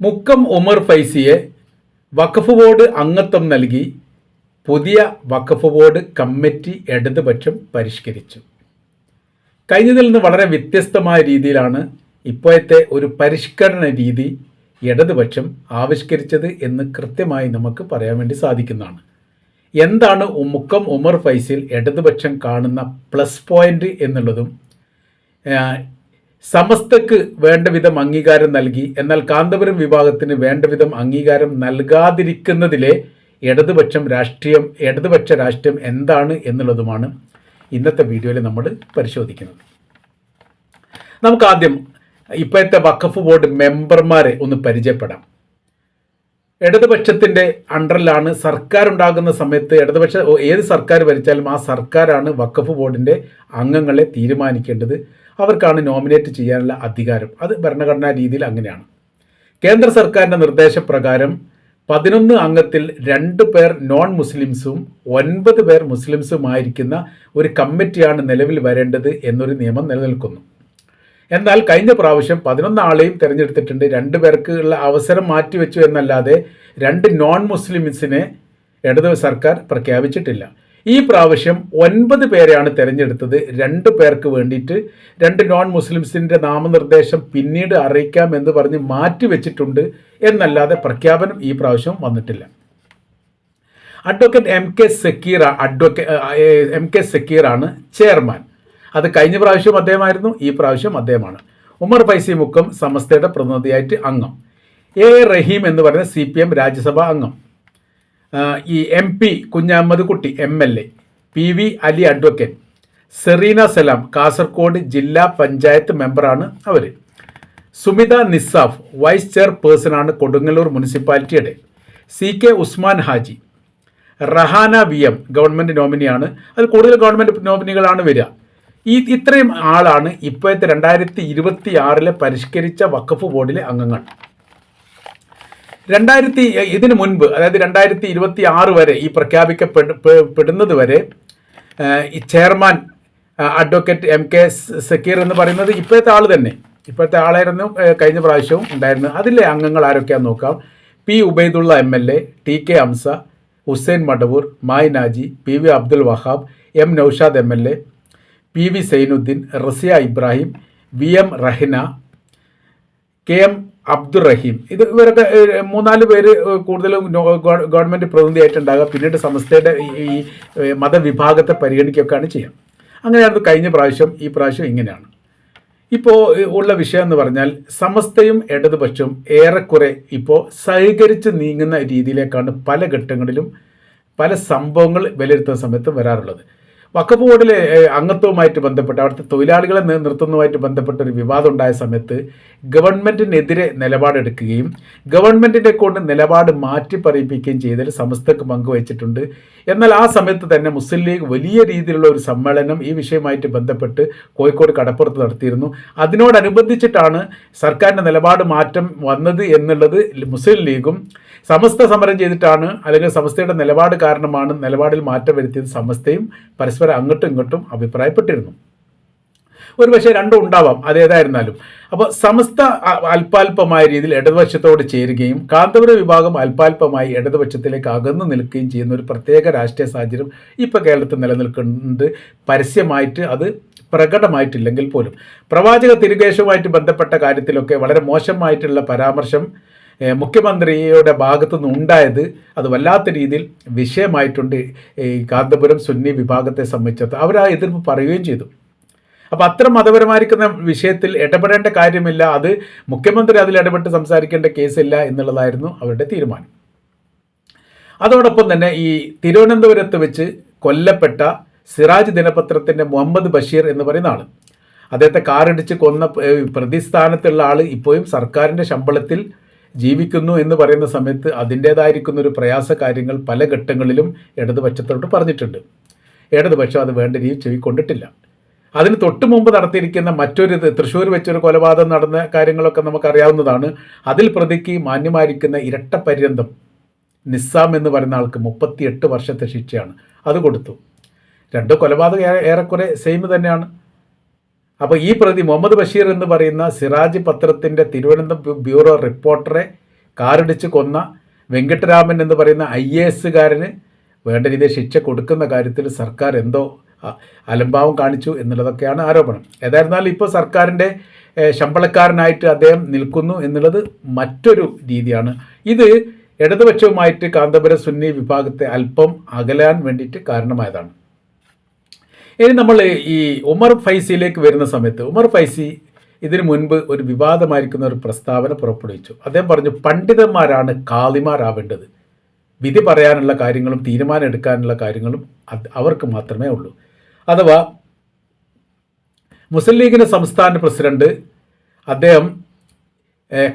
മുക്കം ഉമർ ഫൈസിയെ വഖഫ് ബോർഡ് അംഗത്വം നൽകി പുതിയ വഖഫ് ബോർഡ് കമ്മിറ്റി ഇടതുപക്ഷം പരിഷ്കരിച്ചു. കഴിഞ്ഞതിൽ നിന്ന് വളരെ വ്യത്യസ്തമായ രീതിയിലാണ് ഇപ്പോഴത്തെ ഒരു പരിഷ്കരണ രീതി ഇടതുപക്ഷം ആവിഷ്കരിച്ചത് എന്ന് കൃത്യമായി നമുക്ക് പറയാൻ വേണ്ടി സാധിക്കുന്നതാണ്. എന്താണ് മുക്കം ഉമർ ഫൈസിൽ ഇടതുപക്ഷം കാണുന്ന പ്ലസ് പോയിന്റ് എന്നുള്ളതും സമസ്തക്ക് വേണ്ട വിധം അംഗീകാരം നൽകി. എന്നാൽ കാന്തപുരം വിഭാഗത്തിന് വേണ്ട വിധം അംഗീകാരം നൽകാതിരിക്കുന്നതിലെ ഇടതുപക്ഷം രാഷ്ട്രീയം ഇടതുപക്ഷ രാഷ്ട്രീയം എന്താണ് എന്നുള്ളതുമാണ് ഇന്നത്തെ വീഡിയോയിൽ നമ്മൾ പരിശോധിക്കുന്നത്. നമുക്ക് ആദ്യം ഇപ്പോഴത്തെ വഖഫ് ബോർഡ് മെമ്പർമാരെ ഒന്ന് പരിചയപ്പെടാം. ഇടതുപക്ഷത്തിന്റെ അണ്ടറിലാണ് സർക്കാർ ഉണ്ടാകുന്ന സമയത്ത് ഇടതുപക്ഷ ഏത് സർക്കാർ ഭരിച്ചാലും ആ സർക്കാരാണ് വഖഫ് ബോർഡിന്റെ അംഗങ്ങളെ തീരുമാനിക്കേണ്ടത്. അവർക്കാണ് നോമിനേറ്റ് ചെയ്യാനുള്ള അധികാരം. അത് ഭരണഘടനാ രീതിയിൽ അങ്ങനെയാണ്. കേന്ദ്ര സർക്കാരിന്റെ നിർദ്ദേശപ്രകാരം പതിനൊന്ന് അംഗത്തിൽ രണ്ട് പേർ നോൺ മുസ്ലിംസും ഒൻപത് പേർ മുസ്ലിംസുമായിരിക്കുന്ന ഒരു കമ്മിറ്റിയാണ് നിലവിൽ വരേണ്ടത് എന്നൊരു നിയമം നിലനിൽക്കുന്നു. എന്നാൽ കഴിഞ്ഞ പ്രാവശ്യം പതിനൊന്ന് ആളെയും തിരഞ്ഞെടുത്തിട്ടുണ്ട്. രണ്ട് പേർക്ക് ഉള്ള അവസരം മാറ്റിവെച്ചു എന്നല്ലാതെ രണ്ട് നോൺ മുസ്ലിംസിനെ ഇടതു സർക്കാർ പ്രഖ്യാപിച്ചിട്ടില്ല. ഈ പ്രാവശ്യം ഒൻപത് പേരെയാണ് തിരഞ്ഞെടുത്തത്. രണ്ട് പേർക്ക് വേണ്ടിയിട്ട് രണ്ട് നോൺ മുസ്ലിംസിന്റെ നാമനിർദ്ദേശം പിന്നീട് അറിയിക്കാം എന്ന് പറഞ്ഞ് മാറ്റിവെച്ചിട്ടുണ്ട് എന്നല്ലാതെ പ്രഖ്യാപനം ഈ പ്രാവശ്യം വന്നിട്ടില്ല. Advocate M K Sakeera advocate M K സക്കീറാണ് chairman അത് കഴിഞ്ഞ പ്രാവശ്യം അദ്ദേഹമായിരുന്നു ഈ പ്രാവശ്യം അദ്ദേഹമാണ്. ഉമർ ഫൈസി മുക്കം സമസ്തയുടെ പ്രതിനിധിയായിട്ട് അംഗം. എ റഹീം എന്ന് പറയുന്ന സി പി എം രാജ്യസഭാ അംഗം. ഈ M P Kunhahammad Kutty M L A P V Ali advocate Sereena Salam Kasaragod ജില്ലാ പഞ്ചായത്ത് മെമ്പറാണ് അവർ സുമിത നിസാഫ് വൈസ് ചെയർപേഴ്സണാണ് Kodungallur മുനിസിപ്പാലിറ്റിയുടെ. C K Usman Haji Rahana V M government നോമിനിയാണ്. അത് കൂടുതൽ ഗവൺമെന്റ് നോമിനികളാണ് വരിക. ഈ ഇത്രയും ആളാണ് ഇപ്പോഴത്തെ രണ്ടായിരത്തി ഇരുപത്തി ആറിലെ പരിഷ്കരിച്ച വഖഫ് ബോർഡിലെ അംഗങ്ങൾ. രണ്ടായിരത്തി ഇതിനു മുൻപ് അതായത് രണ്ടായിരത്തി ഇരുപത്തി ആറ് വരെ ഈ പ്രഖ്യാപിക്കപ്പെടുന്നത് വരെ ഈ chairman advocate M K Sakeer എന്ന് പറയുന്നത് ഇപ്പോഴത്തെ ആൾ തന്നെ. ഇപ്പോഴത്തെ ആളായിരുന്നു കഴിഞ്ഞ പ്രാവശ്യവും ഉണ്ടായിരുന്നത്. അതിലെ അംഗങ്ങൾ ആരൊക്കെയാണെന്ന് നോക്കാം. P. Ubaidulla M L A T. K. Amsa Hussain Madavoor Mayi Naji P. V. Abdul Wahab M. Noushad M L A P. V. Sainuddin Raziya Ibrahim V. M. Rahina K. M. Abdurahim. ഇത് ഇവരൊക്കെ മൂന്നാൽ പേര് കൂടുതലും government പ്രതിനിധിയായിട്ടുണ്ടാകുക. പിന്നീട് സമസ്തയുടെ ഈ ഈ, മതവിഭാഗത്തെ പരിഗണിക്കുകയൊക്കെയാണ് ചെയ്യുക അങ്ങനെയായിരുന്നു കഴിഞ്ഞ പ്രാവശ്യം ഈ പ്രാവശ്യം ഇങ്ങനെയാണ്. ഇപ്പോൾ ഉള്ള വിഷയം എന്ന് പറഞ്ഞാൽ സമസ്തയും ഇടതുപക്ഷവും ഏറെക്കുറെ ഇപ്പോൾ സഹകരിച്ച് നീങ്ങുന്ന രീതിയിലേക്കാണ് പല ഘട്ടങ്ങളിലും പല സംഭവങ്ങൾ വിലയിരുത്തുന്ന സമയത്ത് വരാറുള്ളത്. വക്കഫ് ബോർഡിലെ അംഗത്വവുമായിട്ട് ബന്ധപ്പെട്ട് അവിടുത്തെ തൊഴിലാളികളെ നിർത്തുന്നതുമായിട്ട് ബന്ധപ്പെട്ട ഒരു വിവാദം ഉണ്ടായ സമയത്ത് ഗവൺമെന്റിനെതിരെ നിലപാടെടുക്കുകയും ഗവൺമെന്റിന്റെ കൊണ്ട് നിലപാട് മാറ്റി പറയിപ്പിക്കുകയും ചെയ്തതിൽ സമസ്തക്ക് പങ്കുവച്ചിട്ടുണ്ട് എന്നാൽ ആ സമയത്ത് തന്നെ മുസ്ലിം ലീഗ് വലിയ രീതിയിലുള്ള ഒരു സമ്മേളനം ഈ വിഷയമായിട്ട് ബന്ധപ്പെട്ട് കോഴിക്കോട് കടപ്പുറത്ത് നടത്തിയിരുന്നു. അതിനോടനുബന്ധിച്ചിട്ടാണ് സർക്കാരിന്റെ നിലപാട് മാറ്റം വന്നത് എന്നുള്ളത് മുസ്ലിം ലീഗും സമസ്ത സമരം ചെയ്തിട്ടാണ് അല്ലെങ്കിൽ സമസ്തയുടെ നിലപാട് കാരണമാണ് നിലപാടിൽ മാറ്റം വരുത്തിയത് സമസ്തയും പരസ്പരം അങ്ങോട്ടും ഇങ്ങോട്ടും അഭിപ്രായപ്പെട്ടിരുന്നു. ഒരു പക്ഷേ രണ്ടും ഉണ്ടാവാം അതേതായിരുന്നാലും അപ്പോൾ സമസ്ത അല്പാൽപമായ രീതിയിൽ ഇടതുപക്ഷത്തോട് ചേരുകയും കാന്തപുര വിഭാഗം അല്പാൽപമായി ഇടതുപക്ഷത്തിലേക്ക് അകന്നു നിൽക്കുകയും ചെയ്യുന്ന ഒരു പ്രത്യേക രാഷ്ട്രീയ സാഹചര്യം ഇപ്പോൾ കേരളത്തിൽ നിലനിൽക്കുന്നുണ്ട്. പരസ്യമായിട്ട് അത് പ്രകടമായിട്ടില്ലെങ്കിൽ പോലും. പ്രവാചക തിരുകേശവുമായിട്ട് ബന്ധപ്പെട്ട കാര്യത്തിലൊക്കെ വളരെ മോശമായിട്ടുള്ള പരാമർശം മുഖ്യമന്ത്രിയുടെ ഭാഗത്തു നിന്ന് ഉണ്ടായത് അത് വല്ലാത്ത രീതിയിൽ വിഷയമായിട്ടുണ്ട് ഈ കാന്തപുരം സുന്നി വിഭാഗത്തെ സംബന്ധിച്ചത്. അവർ ആ എതിർപ്പ് പറയുകയും ചെയ്തു. അപ്പോൾ അത്ര മതപരമായിരിക്കുന്ന വിഷയത്തിൽ ഇടപെടേണ്ട കാര്യമില്ല. അത് മുഖ്യമന്ത്രി അതിൽ ഇടപെട്ട് സംസാരിക്കേണ്ട കേസില്ല എന്നുള്ളതായിരുന്നു അവരുടെ തീരുമാനം. അതോടൊപ്പം തന്നെ ഈ തിരുവനന്തപുരത്ത് വെച്ച് കൊല്ലപ്പെട്ട സിറാജ് ദിനപത്രത്തിന്റെ മുഹമ്മദ് ബഷീർ എന്ന് പറയുന്ന ആൾ അദ്ദേഹത്തെ കാറിടിച്ച് കൊന്ന പ്രതിസ്ഥാനത്തുള്ള ആൾ ഇപ്പോഴും സർക്കാരിന്റെ ശമ്പളത്തിൽ ജീവിക്കുന്നു എന്ന് പറയുന്ന സമയത്ത് അതിന്റേതായിരിക്കുന്ന ഒരു പ്രയാസ കാര്യങ്ങൾ പല ഘട്ടങ്ങളിലും ഇടതുപക്ഷത്തോട് പറഞ്ഞിട്ടുണ്ട്. ഇടതുപക്ഷം അത് വേണ്ട രീതിയിൽ ചെവിക്കൊണ്ടിട്ടില്ല. അതിന് തൊട്ട് മുമ്പ് നടത്തിയിരിക്കുന്ന മറ്റൊരു തൃശ്ശൂർ വെച്ചൊരു കൊലപാതകം നടന്ന കാര്യങ്ങളൊക്കെ നമുക്കറിയാവുന്നതാണ്. അതിൽ പ്രതിക്ക് മാന്യമായിരിക്കുന്ന ഇരട്ട പര്യന്തം നിസ്സാം എന്ന് പറയുന്ന ആൾക്ക് മുപ്പത്തിയെട്ട് വർഷത്തെ ശിക്ഷയാണ്. അത് കൊടുത്തു. രണ്ട് കൊലപാതകം ഏറെക്കുറെ സെയിം തന്നെയാണ്. അപ്പോൾ ഈ പ്രതി മുഹമ്മദ് ബഷീർ എന്ന് പറയുന്ന സിറാജ് പത്രത്തിന്റെ തിരുവനന്തപുരം ബ്യൂറോ റിപ്പോർട്ടറെ കാറിടിച്ച് കൊന്ന വെങ്കട്ടരാമൻ എന്ന് പറയുന്ന ഐ എ എസ്സുകാരന് വേണ്ട രീതിയിൽ ശിക്ഷ കൊടുക്കുന്ന കാര്യത്തിൽ സർക്കാർ എന്തോ അലംഭാവം കാണിച്ചു എന്നുള്ളതൊക്കെയാണ് ആരോപണം. ഏതായിരുന്നാലും ഇപ്പോൾ സർക്കാരിന്റെ ശമ്പളക്കാരനായിട്ട് അദ്ദേഹം നിൽക്കുന്നു എന്നുള്ളത് മറ്റൊരു രീതിയാണ്. ഇത് ഇടതുപക്ഷവുമായിട്ട് കാന്തപുര സുന്നി വിഭാഗത്തെ അല്പം അകലാൻ വേണ്ടിയിട്ട് കാരണമായതാണ്. ഇനി നമ്മൾ ഈ ഉമർ ഫൈസിയിലേക്ക് വരുന്ന സമയത്ത് ഉമർ ഫൈസി ഇതിനു മുൻപ് ഒരു വിവാദമായിരിക്കുന്ന ഒരു പ്രസ്താവന പുറപ്പെടുവിച്ചു. അദ്ദേഹം പറഞ്ഞു പണ്ഡിതന്മാരാണ് കാളിമാരാവേണ്ടത്. വിധി പറയാനുള്ള കാര്യങ്ങളും തീരുമാനം എടുക്കാനുള്ള കാര്യങ്ങളും അവർക്ക് മാത്രമേ ഉള്ളൂ. അഥവാ മുസ്ലിം ലീഗിന്റെ സംസ്ഥാന പ്രസിഡന്റ് അദ്ദേഹം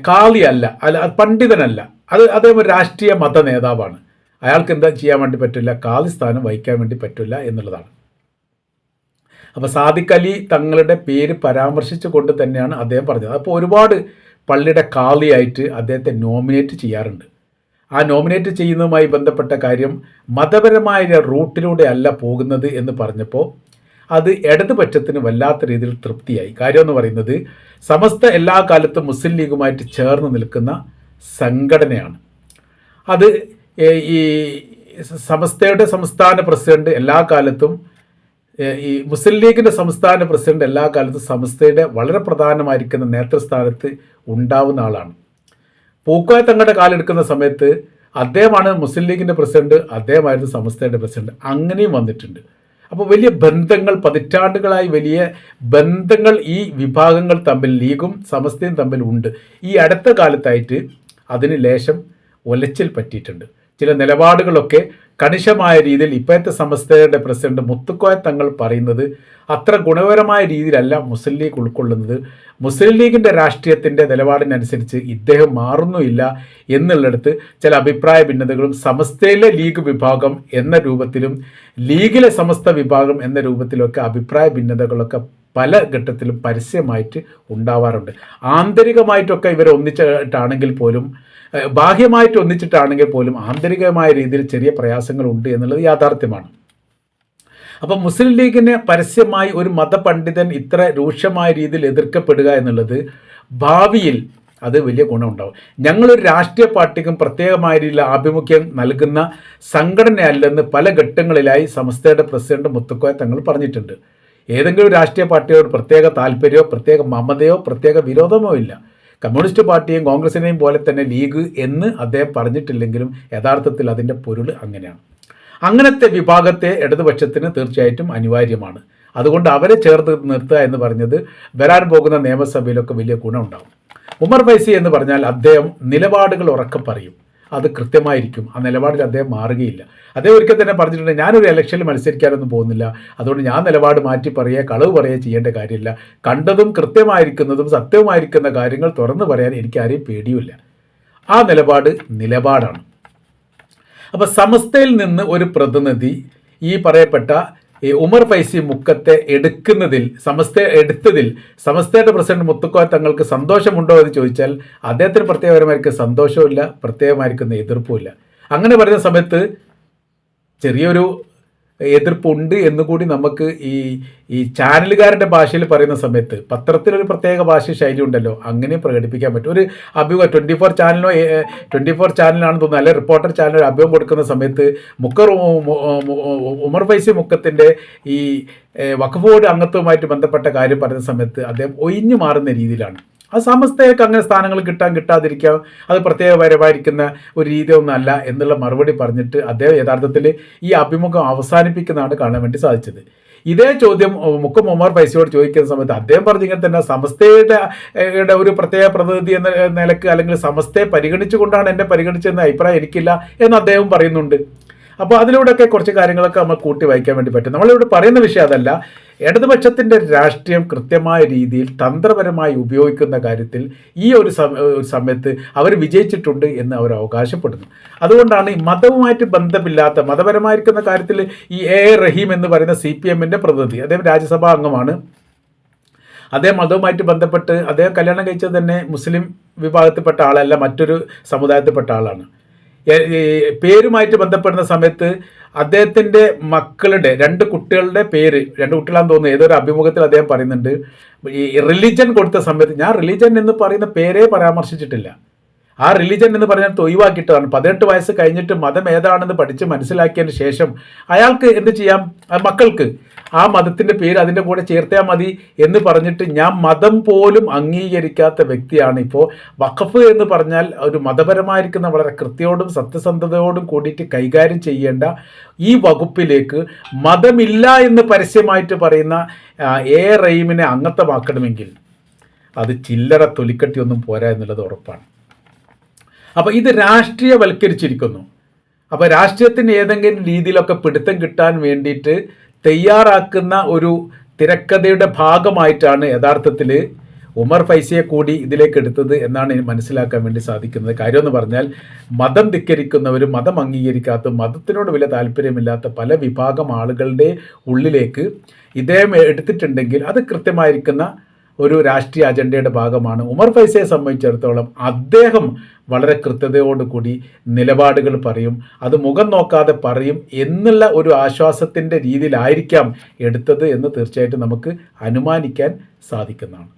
കാളി അല്ല പണ്ഡിതനല്ല. അത് അദ്ദേഹം ഒരു രാഷ്ട്രീയ മത നേതാവാണ്. അയാൾക്ക് എന്താ ചെയ്യാൻ വേണ്ടി പറ്റില്ല? കാളി സ്ഥാനം വഹിക്കാൻ വേണ്ടി പറ്റില്ല എന്നുള്ളതാണ്. അപ്പോൾ സാദിഖ് അലി തങ്ങളുടെ പേര് പരാമർശിച്ചു കൊണ്ട് തന്നെയാണ് അദ്ദേഹം പറഞ്ഞത്. അപ്പോൾ ഒരുപാട് പള്ളിയുടെ കാളിയായിട്ട് അദ്ദേഹത്തെ നോമിനേറ്റ് ചെയ്യാറുണ്ട്. ആ നോമിനേറ്റ് ചെയ്യുന്നതുമായി ബന്ധപ്പെട്ട കാര്യം മതപരമായ റൂട്ടിലൂടെ അല്ല പോകുന്നത് എന്ന് പറഞ്ഞപ്പോൾ അത് ഇടതുപക്ഷത്തിന് വല്ലാത്ത രീതിയിൽ തൃപ്തിയായി. കാര്യം എന്ന് പറയുന്നത് സമസ്ത എല്ലാ കാലത്തും മുസ്ലിം ലീഗുമായിട്ട് ചേർന്ന് നിൽക്കുന്ന സംഘടനയാണ്. അത് ഈ സമസ്തയുടെ സംസ്ഥാന പ്രസിഡന്റ് എല്ലാ കാലത്തും ഈ മുസ്ലിം ലീഗിന്റെ സംസ്ഥാന പ്രസിഡന്റ് എല്ലാ കാലത്തും സമസ്തയുടെ വളരെ പ്രധാനമായിരിക്കുന്ന നേതൃസ്ഥാനത്ത് ഉണ്ടാവുന്ന ആളാണ്. പൂക്കോയ തങ്ങളുടെ കാലെടുക്കുന്ന സമയത്ത് അദ്ദേഹമാണ് മുസ്ലിം ലീഗിന്റെ പ്രസിഡന്റ് അദ്ദേഹമായിരുന്നു സമസ്തയുടെ പ്രസിഡന്റ്. അങ്ങനെയും വന്നിട്ടുണ്ട്. അപ്പോൾ വലിയ ബന്ധങ്ങൾ പതിറ്റാണ്ടുകളായി വലിയ ബന്ധങ്ങൾ ഈ വിഭാഗങ്ങൾ തമ്മിൽ ലീഗും സമസ്തയും തമ്മിൽ ഉണ്ട്. ഈ അടുത്ത കാലത്തായിട്ട് അതിന് ലേശം ഒലച്ചിൽ പറ്റിയിട്ടുണ്ട്. ചില നിലപാടുകളൊക്കെ കണിശമായ രീതിയിൽ ഇപ്പോഴത്തെ സമസ്തയുടെ പ്രസിഡന്റ് മുത്തുക്കോയ തങ്ങൾ പറയുന്നത് അത്ര ഗുണപരമായ രീതിയിലല്ല മുസ്ലിം ലീഗ് ഉൾക്കൊള്ളുന്നത്. മുസ്ലിം ലീഗിന്റെ രാഷ്ട്രീയത്തിന്റെ നിലപാടിനനുസരിച്ച് ഇദ്ദേഹം മാറുന്നുമില്ല എന്നുള്ളിടത്ത് ചില അഭിപ്രായ ഭിന്നതകളും സമസ്തയിലെ ലീഗ് വിഭാഗം എന്ന രൂപത്തിലും ലീഗിലെ സമസ്ത വിഭാഗം എന്ന രൂപത്തിലൊക്കെ അഭിപ്രായ ഭിന്നതകളൊക്കെ പല ഘട്ടത്തിലും പരസ്യമായിട്ട് ഉണ്ടാവാറുണ്ട്. ആന്തരികമായിട്ടൊക്കെ ഇവർ ഒന്നിച്ചിട്ടാണെങ്കിൽ പോലും ബാഹ്യമായിട്ട് ഒന്നിച്ചിട്ടാണെങ്കിൽ പോലും ആന്തരികമായ രീതിയിൽ ചെറിയ പ്രയാസങ്ങളുണ്ട് എന്നുള്ളത് യാഥാർത്ഥ്യമാണ്. അപ്പം മുസ്ലിം ലീഗിന് പരസ്യമായി ഒരു മതപണ്ഡിതൻ ഇത്ര രൂക്ഷമായ രീതിയിൽ എതിർക്കപ്പെടുക എന്നുള്ളത് ഭാവിയിൽ അത് വലിയ ഗുണമുണ്ടാവും. ഞങ്ങളൊരു രാഷ്ട്രീയ പാർട്ടിക്കും പ്രത്യേകമായ രീതിയിൽ ആഭിമുഖ്യം നൽകുന്ന സംഘടനയല്ലെന്ന് പല ഘട്ടങ്ങളിലായി സംസ്ഥയുടെ പ്രസിഡന്റ് മുത്തുക്കോയ തങ്ങൾ പറഞ്ഞിട്ടുണ്ട്. ഏതെങ്കിലും രാഷ്ട്രീയ പാർട്ടിയോട് പ്രത്യേക താല്പര്യമോ പ്രത്യേക മമതയോ പ്രത്യേക വിരോധമോ ഇല്ല. കമ്മ്യൂണിസ്റ്റ് പാർട്ടിയും കോൺഗ്രസിനെയും പോലെ തന്നെ ലീഗ് എന്ന് അദ്ദേഹം പറഞ്ഞിട്ടില്ലെങ്കിലും യഥാർത്ഥത്തിൽ അതിന്റെ പൊരുൾ അങ്ങനെയാണ്. അങ്ങനത്തെ വിഭാഗത്തെ ഇടതുപക്ഷത്തിന് തീർച്ചയായിട്ടും അനിവാര്യമാണ്. അതുകൊണ്ട് അവരെ ചേർത്ത് നിർത്തുക എന്ന് പറഞ്ഞത് വരാൻ പോകുന്ന നിയമസഭയിലൊക്കെ വലിയ ഗുണമുണ്ടാകും ഉമർ ഫൈസി എന്ന് പറഞ്ഞാൽ അദ്ദേഹം നിലപാടുകൾ ഉറക്കം പറയും. അത് കൃത്യമായിരിക്കും. ആ നിലപാടിൽ അദ്ദേഹം മാറുകയില്ല. അദ്ദേഹം ഒരിക്കൽ തന്നെ പറഞ്ഞിട്ടുണ്ട് ഞാനൊരു ഇലക്ഷനിൽ മത്സരിക്കാനൊന്നും പോകുന്നില്ല. അതുകൊണ്ട് ഞാൻ നിലപാട് മാറ്റി പറയുക കളവ് പറയുക ചെയ്യേണ്ട കാര്യമില്ല. കണ്ടതും കൃത്യമായിരിക്കുന്നതും സത്യവുമായിരിക്കുന്ന കാര്യങ്ങൾ തുറന്നു പറയാൻ എനിക്കാരെയും പേടിയുമില്ല. ആ നിലപാട് നിലപാടാണ്. അപ്പോൾ സമസ്തയിൽ നിന്ന് ഒരു പ്രതിനിധി ഈ പറയപ്പെട്ട ഈ ഉമർ ഫൈസി മുക്കത്തെ എടുക്കുന്നതിൽ സമസ്ത എടുത്തതിൽ സമസ്തയുടെ പ്രസിഡന്റ് മുത്തുക്കോയ തങ്ങൾക്ക് സന്തോഷമുണ്ടോ എന്ന് ചോദിച്ചാൽ അദ്ദേഹത്തിന് പ്രത്യേകപരമായിരിക്കും സന്തോഷമില്ല പ്രത്യേകമായിരിക്കുന്ന എതിർപ്പുമില്ല അങ്ങനെ പറയുന്ന സമയത്ത് ചെറിയൊരു എതിർപ്പുണ്ട് എന്നുകൂടി നമുക്ക് ഈ ഈ ചാനലുകാരുടെ ഭാഷയിൽ പറയുന്ന സമയത്ത് പത്രത്തിലൊരു പ്രത്യേക ഭാഷ ശൈലി ഉണ്ടല്ലോ അങ്ങനെ പ്രകടിപ്പിക്കാൻ പറ്റും. ഒരു അഭിമുഖം ട്വന്റി ഫോർ ചാനലോ ട്വന്റി ഫോർ ചാനലാണെന്ന് തോന്നുന്നു. അല്ലെങ്കിൽ റിപ്പോർട്ടർ ഒരു അഭിമുഖം കൊടുക്കുന്ന സമയത്ത് മുക്കർ ഉമർ ഫൈസി മുക്കത്തിന്റെ ഈ വഖഫ് ബോർഡ് അംഗത്വവുമായിട്ട് ബന്ധപ്പെട്ട കാര്യം പറയുന്ന സമയത്ത് അദ്ദേഹം ഒഴിഞ്ഞു മാറുന്ന രീതിയിലാണ്. അത് സമസ്തയൊക്കെ അങ്ങനെ സ്ഥാനങ്ങൾ കിട്ടാൻ കിട്ടാതിരിക്കാം അത് പ്രത്യേകപരമായിരിക്കുന്ന ഒരു രീതി അല്ല എന്നുള്ള മറുപടി പറഞ്ഞിട്ട് അദ്ദേഹം യഥാർത്ഥത്തിൽ ഈ അഭിമുഖം അവസാനിപ്പിക്കുന്നതാണ് കാണാൻ വേണ്ടി സാധിച്ചത്. ഇതേ ചോദ്യം മുക്കം ഒമാർ പൈസയോട് ചോദിക്കുന്ന സമയത്ത് അദ്ദേഹം പറഞ്ഞിങ്ങനെ തന്നെ സമസ്തയുടെ ഒരു പ്രത്യേക പ്രതിനിധി എന്ന നിലയ്ക്ക് അല്ലെങ്കിൽ സമസ്തയെ പരിഗണിച്ചുകൊണ്ടാണ് എന്നെ പരിഗണിച്ചതെന്ന അഭിപ്രായം എനിക്കില്ല എന്ന് അദ്ദേഹം പറയുന്നുണ്ട്. അപ്പോൾ അതിലൂടെയൊക്കെ കുറച്ച് കാര്യങ്ങളൊക്കെ നമ്മൾ കൂട്ടി വായിക്കാൻ വേണ്ടി പറ്റും. നമ്മളിവിടെ പറയുന്ന വിഷയം അതല്ല ഇടതുപക്ഷത്തിന്റെ രാഷ്ട്രീയം കൃത്യമായ രീതിയിൽ തന്ത്രപരമായി ഉപയോഗിക്കുന്ന കാര്യത്തിൽ ഈ ഒരു സമ- ഒരു സമയത്ത് അവർ വിജയിച്ചിട്ടുണ്ട് എന്ന് അവർ അവകാശപ്പെടുന്നു. അതുകൊണ്ടാണ് മതവുമായിട്ട് ബന്ധമില്ലാത്ത മതപരമായിരിക്കുന്ന കാര്യത്തിൽ ഈ എ റഹീം എന്ന് പറയുന്ന സി പി എമ്മിന്റെ പ്രതിനിധി അദ്ദേഹം രാജ്യസഭാ അംഗമാണ്. അദ്ദേഹം മതവുമായിട്ട് ബന്ധപ്പെട്ട് അദ്ദേഹം കല്യാണം കഴിച്ചത് തന്നെ മുസ്ലിം വിഭാഗത്തിൽപ്പെട്ട ആളല്ല മറ്റൊരു സമുദായത്തിൽപ്പെട്ട ആളാണ്. പേരുമായിട്ട് ബന്ധപ്പെടുന്ന സമയത്ത് അദ്ദേഹത്തിന്റെ മക്കളുടെ രണ്ട് കുട്ടികളുടെ പേര് രണ്ട് കുട്ടികളാന്ന് തോന്നുന്നു ഏതൊരു അഭിമുഖത്തിൽ അദ്ദേഹം പറയുന്നുണ്ട്. ഈ റിലിജൻ കൊടുത്ത സമയത്ത് ഞാൻ റിലിജൻ എന്ന് പറയുന്ന പേരേ പരാമർശിച്ചിട്ടില്ല. ആ റിലിജൻ എന്ന് പറഞ്ഞാൽ ഒഴിവാക്കിയിട്ടാണ് പതിനെട്ട് വയസ്സ് കഴിഞ്ഞിട്ട് മതം ഏതാണെന്ന് പഠിച്ച് മനസ്സിലാക്കിയതിന് ശേഷം അയാൾക്ക് എന്ത് ചെയ്യാം? മക്കൾക്ക് ആ മതത്തിന്റെ പേര് അതിന്റെ കൂടെ ചേർത്താൽ മതി എന്ന് പറഞ്ഞിട്ട് ഞാൻ മതം പോലും അംഗീകരിക്കാത്ത വ്യക്തിയാണ് ഇപ്പോൾ വഖഫ് എന്ന് പറഞ്ഞാൽ ഒരു മതപരമായിരിക്കുന്ന വളരെ കൃത്യയോടും സത്യസന്ധതയോടും കൂടിയിട്ട് കൈകാര്യം ചെയ്യേണ്ട ഈ വകുപ്പിലേക്ക് മതമില്ല എന്ന് പരസ്യമായിട്ട് പറയുന്ന എ റഹീമിനെ അംഗത്വമാക്കണമെങ്കിൽ അത് ചില്ലറ തൊലിക്കട്ടിയൊന്നും പോരാ എന്നുള്ളത് ഉറപ്പാണ്. അപ്പോൾ ഇത് രാഷ്ട്രീയവൽക്കരിച്ചിരിക്കുന്നു. അപ്പോൾ രാഷ്ട്രീയത്തിന് ഏതെങ്കിലും രീതിയിലൊക്കെ പിടുത്തം കിട്ടാൻ വേണ്ടിയിട്ട് തയ്യാറാക്കുന്ന ഒരു തിരക്കഥയുടെ ഭാഗമായിട്ടാണ് യഥാർത്ഥത്തിൽ ഉമർ ഫൈസിയെ കൂടി ഇതിലേക്ക് എടുത്തത് എന്നാണ് മനസ്സിലാക്കാൻ വേണ്ടി സാധിക്കുന്നത്. കാര്യമെന്ന് പറഞ്ഞാൽ മതം ധിക്കരിക്കുന്നവരും മതം അംഗീകരിക്കാത്ത മതത്തിനോട് വലിയ താല്പര്യമില്ലാത്ത പല വിഭാഗം ആളുകളുടെ ഉള്ളിലേക്ക് ഇദ്ദേഹം എടുത്തിട്ടുണ്ടെങ്കിൽ അത് കൃത്യമായിരിക്കുന്ന ഒരു രാഷ്ട്രീയ അജണ്ടയുടെ ഭാഗമാണ്. ഉമർ ഫൈസയെ സംബന്ധിച്ചിടത്തോളം അദ്ദേഹം വളരെ കൃത്യതയോടുകൂടി നിലപാടുകൾ പറയും. അത് മുഖം നോക്കാതെ പറയും എന്നുള്ള ഒരു ആശ്വാസത്തിന്റെ രീതിയിലായിരിക്കാം എടുത്തത് എന്ന് തീർച്ചയായിട്ടും നമുക്ക് അനുമാനിക്കാൻ സാധിക്കുന്നതാണ്.